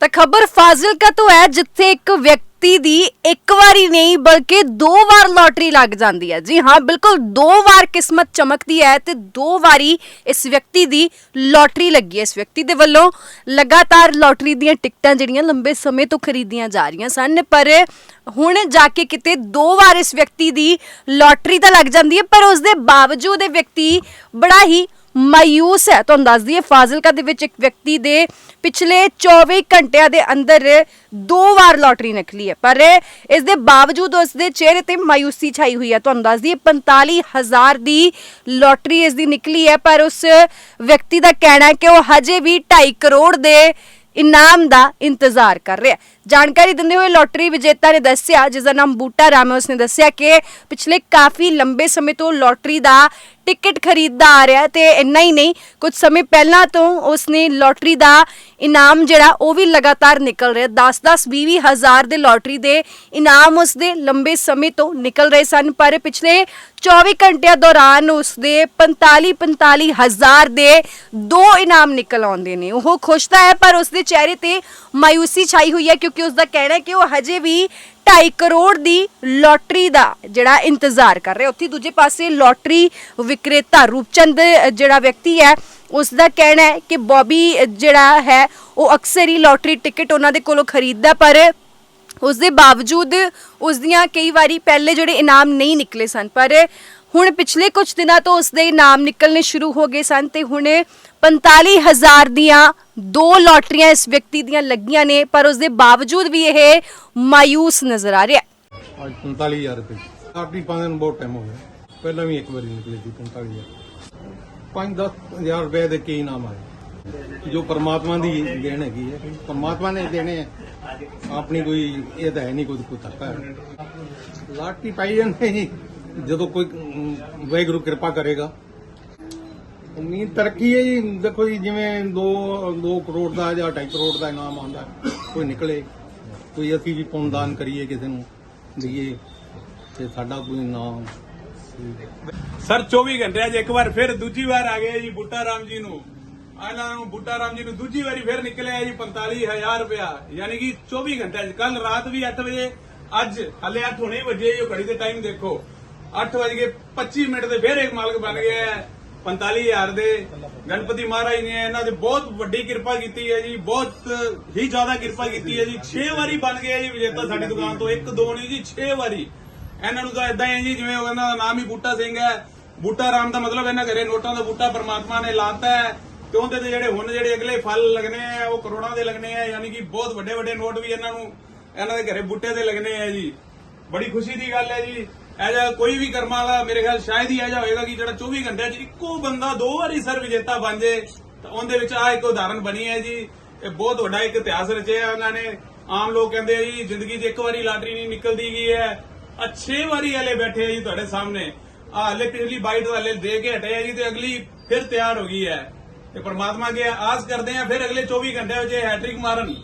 ਤਾਂ ਖਬਰ ਫਾਜ਼ਿਲਕਾ ਤੋਂ ਹੈ, ਜਿੱਥੇ ਇੱਕ ਵਿਅਕਤੀ ਦੀ ਇੱਕ ਵਾਰੀ ਨਹੀਂ, ਬਲਕਿ ਦੋ ਵਾਰ ਲੋਟਰੀ ਲੱਗ ਜਾਂਦੀ ਹੈ। ਜੀ ਹਾਂ, ਬਿਲਕੁਲ ਦੋ ਵਾਰ ਕਿਸਮਤ ਚਮਕਦੀ ਹੈ ਤੇ ਦੋ ਵਾਰੀ ਇਸ ਵਿਅਕਤੀ ਦੀ ਲੋਟਰੀ ਲੱਗੀ ਹੈ। ਇਸ ਵਿਅਕਤੀ ਦੇ ਵੱਲੋਂ ਲਗਾਤਾਰ ਲੋਟਰੀ ਦੀਆਂ ਟਿਕਟਾਂ ਜਿਹੜੀਆਂ ਲੰਬੇ ਸਮੇਂ ਤੋਂ ਖਰੀਦੀਆਂ ਜਾ ਰਹੀਆਂ ਸਨ, ਪਰ ਹੁਣ ਜਾ ਕੇ ਕਿਤੇ ਦੋ ਵਾਰ ਇਸ ਵਿਅਕਤੀ ਦੀ ਲੋਟਰੀ ਤਾਂ ਲੱਗ ਜਾਂਦੀ ਹੈ, ਪਰ ਉਸ ਦੇ ਬਾਵਜੂਦ ਇਹ ਵਿਅਕਤੀ ਬੜਾ ਹੀ ਮਾਯੂਸ ਹੈ। ਤੁਹਾਨੂੰ ਦੱਸ ਦਈਏ, ਫਾਜ਼ਿਲਕਾ ਦੇ ਵਿੱਚ ਇੱਕ ਵਿਅਕਤੀ ਦੇ ਪਿਛਲੇ 24 ਘੰਟਿਆਂ ਦੇ ਅੰਦਰ ਦੋ ਵਾਰ ਲੋਟਰੀ ਨਿਕਲੀ ਹੈ। ਪਰ ਇਸ ਦੇ ਬਾਵਜੂਦ ਉਸ ਦੇ ਚਿਹਰੇ ਤੇ ਮਾਯੂਸੀ ਛਾਈ ਹੋਈ ਹੈ। ਤੁਹਾਨੂੰ ਦੱਸ ਦਈਏ 45000 ਦੀ ਲੋਟਰੀ ਇਸ ਦੀ ਨਿਕਲੀ ਹੈ। ਪਰ ਉਸ ਵਿਅਕਤੀ ਦਾ ਕਹਿਣਾ ਹੈ ਕਿ ਉਹ ਹਜੇ ਵੀ 2.5 ਕਰੋੜ ਦੇ ਇਨਾਮ ਦਾ ਇੰਤਜ਼ਾਰ ਕਰ ਰਿਹਾ ਜਾਣਕਾਰੀ ਦਿੰਦੇ ਹੋਏ ਲੋਟਰੀ ਵਿਜੇਤਾ ਨੇ ਦੱਸਿਆ ਜਿਸ ਦਾ ਨਾਮ ਬੂਟਾ ਰਾਮ ਹੈ, ਉਸਨੇ ਦੱਸਿਆ ਕਿ ਪਿਛਲੇ ਕਾਫੀ ਲੰਬੇ ਸਮੇਂ ਤੋਂ ਲੋਟਰੀ ਦਾ ਟਿਕਟ ਖਰੀਦਦਾ ਆ ਰਿਹਾ ਹੈ ਤੇ ਇੰਨਾ ਹੀ ਨਹੀਂ, ਕੁਝ ਸਮੇਂ ਪਹਿਲਾਂ ਤੋਂ ਉਸਨੇ ਲੋਟਰੀ ਦਾ ਇਨਾਮ ਜਿਹੜਾ ਉਹ ਵੀ ਲਗਾਤਾਰ ਨਿਕਲ ਰਿਹਾ। 10-10 20 ਹਜ਼ਾਰ ਦੇ ਲੋਟਰੀ ਦੇ ਇਨਾਮ ਉਸਦੇ ਲੰਬੇ ਸਮੇਂ ਤੋਂ ਨਿਕਲ ਰਹੇ ਸਨ, ਪਰ ਪਿਛਲੇ 24 ਘੰਟਿਆਂ ਦੌਰਾਨ ਉਸਦੇ 45 45 ਹਜ਼ਾਰ ਦੇ ਦੋ ਇਨਾਮ ਨਿਕਲ ਆਉਂਦੇ ਨੇ। ਉਹ ਖੁਸ਼ ਤਾਂ ਹੈ, ਪਰ ਉਸਦੇ ਚਿਹਰੇ ਤੇ ਮਾਯੂਸੀ ਛਾਈ ਹੋਈ ਹੈ ਕਿਉਂਕਿ ਉਸਦਾ ਕਹਿਣਾ ਹੈ ਕਿ ਉਹ ਹਜੇ ਵੀ 2.5 ਕਰੋੜ ਦੀ ਲੋਟਰੀ ਦਾ ਜਿਹੜਾ ਇੰਤਜ਼ਾਰ ਕਰ ਰਿਹਾ। ਉੱਥੇ ਦੂਜੇ ਪਾਸੇ ਲੋਟਰੀ ਵਿਕਰੇਤਾ ਰੂਪਚੰਦ ਜਿਹੜਾ ਵਿਅਕਤੀ ਹੈ ਉਸ ਦਾ ਕਹਿਣਾ ਹੈ ਕਿ ਬੌਬੀ ਜਿਹੜਾ ਹੈ, ਉਹ ਅਕਸਰ ਹੀ ਲੋਟਰੀ ਟਿਕਟ ਉਹਨਾਂ ਦੇ ਕੋਲੋਂ ਖਰੀਦਦਾ, ਪਰ ਉਸ ਦੇ ਬਾਵਜੂਦ ਉਸ ਦੀਆਂ ਕਈ ਵਾਰੀ ਪਹਿਲੇ ਜਿਹੜੇ ਇਨਾਮ ਨਹੀਂ ਨਿਕਲੇ ਸਨ। ਪਰ ਹੁਣ ਪਿਛਲੇ ਕੁਝ ਦਿਨਾਂ ਤੋਂ ਉਸ ਦੇ ਨਿਕਲਨੇ ਸ਼ੁਰੂ ਹੋ ਗਏ ਸਨ ਤੇ ਹੁਣ 45000 ਦੀਆਂ ਦੋ ਲੋਟਰੀਆਂ ਇਸ ਵਿਅਕਤੀ ਦੀਆਂ ਲੱਗੀਆਂ ਨੇ, ਪਰ ਉਸ ਬਾਵਜੂਦ ਵੀ ਇਹ ਮਾਯੂਸ ਨਜ਼ਰ ਆ ਰਿਹਾ ਹੈ। ਅੱਜ 45000 ਰੁਪਏ। ਆਪਣੀ ਪਾਉਂਦੇ ਨੂੰ ਬਹੁਤ ਟਾਈਮ ਹੋ ਗਿਆ। ਪਹਿਲਾਂ ਵੀ ਇੱਕ ਵਾਰੀ ਨਿਕਲੇ ਸੀ 45000 5-10000 ਰੁਪਏ ਦੇ ਕੀ ਨਾਮ ਆਏ ਜੋ ਪਰਮਾਤਮਾ ਦੀ ਦੇਣ ਹੈਗੀ ਹੈ। ਪਰਮਾਤਮਾ ਨੇ ਦੇਣੇ ਹੈ ਆਪਣੀ ਕੋਈ, ਇਹ ਤਾਂ ਹੈ ਨਹੀਂ ਕੋਈ ਕੋਈ ਤੱਕਾ ਪਾਈ ਜਾਂਦੇ ਜਦੋਂ ਕੋਈ ਵਾਹਿਗੁਰੂ ਕਿਰਪਾ ਕਰੇਗਾ। ਉਮੀਦ ਤਰੱਕੀ ਹੈ ਜੀ। ਦੇਖੋ ਜੀ, ਜਿਵੇਂ 2 2 ਕਰੋੜ ਦਾ ਜਾਂ 2.5 ਕਰੋੜ ਦਾ ਇਨਾਮ ਆਉਂਦਾ, ਕੋਈ ਨਿਕਲੇ, ਕੋਈ ਅਸੀਂ ਵੀ ਪੁੰਨਦਾਨ ਕਰੀਏ ਕਿਸੇ ਨੂੰ, ਦਈਏ, ਤੇ ਸਾਡਾ ਕੋਈ ਨਾਮ ਸਰ 24 ਘੰਟਿਆਂ 'ਚ ਇੱਕ ਵਾਰ ਫਿਰ ਦੂਜੀ ਵਾਰ ਆ ਗਏ ਜੀ ਬੁੱਟਾ ਰਾਮ ਜੀ ਨੂੰ। ਇਹਨਾਂ ਨੂੰ ਬੁੱਟਾ ਰਾਮ ਜੀ ਨੂੰ ਦੂਜੀ ਵਾਰੀ ਫਿਰ ਨਿਕਲਿਆ ਜੀ 45000 ਰੁਪਇਆ। ਯਾਨੀ ਕਿ 24 ਘੰਟਿਆਂ 'ਚ ਕੱਲ ਰਾਤ ਵੀ 8 ਵਜੇ, ਅੱਜ, ਹਲੇ 8 ਹੋਣੇ ਵਜੇ ਜੀ ਘੜੀ ਦੇ ਟਾਈਮ ਦੇਖੋ। 8 ਵਜ ਕੇ 25 ਮਿੰਟ ਦੇ ਫੇਰ ਇੱਕ ਮਾਲਕ ਬਣ ਗਿਆ ਹੈ। 45000 ਦੇ। ਗਣਪਤੀ ਮਹਾਰਾਜ ਨੇ ਇਹਨਾਂ ਦੇ ਬਹੁਤ ਵੱਡੀ ਕਿਰਪਾ ਕੀਤੀ ਹੈ ਜੀ, ਬਹੁਤ ਹੀ ਜ਼ਿਆਦਾ ਕਿਰਪਾ ਕੀਤੀ ਹੈ ਜੀ। 6 ਵਾਰੀ ਬਣ ਗਿਆ ਜੀ ਵਿਜੇਤਾ ਸਾਡੀ ਦੁਕਾਨ ਤੋਂ। ਇੱਕ, ਦੋ ਨਹੀਂ ਜੀ 6 ਵਾਰੀ। ਇਹਨਾਂ ਨੂੰ ਤਾਂ ਇਦਾਂ ਹੀ ਹੈ ਜੀ, ਜਿਵੇਂ ਉਹ ਕਹਿੰਦਾ ਨਾਮ ਹੀ ਬੂਟਾ ਸਿੰਘ ਹੈ। ਬੂਟਾ ਰਾਮ ਦਾ ਮਤਲਬ ਇਹਨਾਂ ਘਰੇ ਨੋਟਾਂ ਦਾ ਬੂਟਾ ਪਰਮਾਤਮਾ ਨੇ ਲਾਤਾ ਹੈ। ਤੇ ਉਹਦੇ ਤੇ ਜਿਹੜੇ ਹੁਣ ਜਿਹੜੇ ਅਗਲੇ ਫਲ ਲੱਗਣੇ ਆ ਉਹ ਕਰੋੜਾਂ ਦੇ ਲੱਗਣੇ ਆ ਯਾਨੀ ਕਿ ਬਹੁਤ ਵੱਡੇ ਵੱਡੇ ਨੋਟ ਵੀ ਇਹਨਾਂ ਨੂੰ, ਇਹਨਾਂ ਦੇ ਘਰੇ ਬੂਟੇ ਤੇ ਲੱਗਣੇ ਆ ਜੀ। ਬੜੀ ਖੁਸ਼ੀ ਦੀ ਗੱਲ ਹੈ ਜੀ। ਇਹ ਕੋਈ ਵੀ ਕਰਮਾਂ ਵਾਲਾ ਮੇਰੇ ਖਿਆਲ ਸ਼ਾਇਦ ਹੀ ਇਹ ਹੋਏਗਾ ਕਿ ਜਿਹੜਾ 24 ਘੰਟਿਆਂ 'ਚ ਇੱਕੋ ਬੰਦਾ ਦੋ ਵਾਰੀ ਸਰ ਵਿਜੇਤਾ ਬਣ ਜੇ, ਤਾਂ ਉਹਦੇ ਵਿੱਚ ਆ ਇੱਕ ਉਦਾਹਰਣ ਬਣੀ ਹੈ ਜੀ। ਇਹ ਬਹੁਤ ਵੱਡਾ ਇੱਕ ਇਤਿਹਾਸ ਰਚਿਆ ਉਹਨਾਂ ਨੇ। ਆਮ ਲੋਕ ਕਹਿੰਦੇ ਆ ਜੀ, ਜ਼ਿੰਦਗੀ 'ਚ ਇੱਕ ਵਾਰੀ ਲਾਟਰੀ ਨਹੀਂ ਨਿਕਲਦੀ ਗਈ ਹੈ। ਆ 6 ਵਾਰੀ ਹਲੇ ਬੈਠੇ ਆ ਜੀ ਤੁਹਾਡੇ ਸਾਹਮਣੇ। ਆ ਹਲੇ ਪਿਛਲੀ ਬਾਈਟ ਹਲੇ ਦੇ ਕੇ ਹਟੇ ਆ ਜੀ ਤੇ ਅਗਲੀ ਫਿਰ ਤਿਆਰ ਹੋ ਗਈ ਹੈ। ਤੇ ਪ੍ਰਮਾਤਮਾ ਅੱਗੇ ਆਸ ਕਰਦੇ ਆ, ਫਿਰ ਅਗਲੇ 24 ਘੰਟਿਆਂ ਵਿੱਚ ਇਹ ਹੈਟ੍ਰਿਕ ਮਾਰਨ।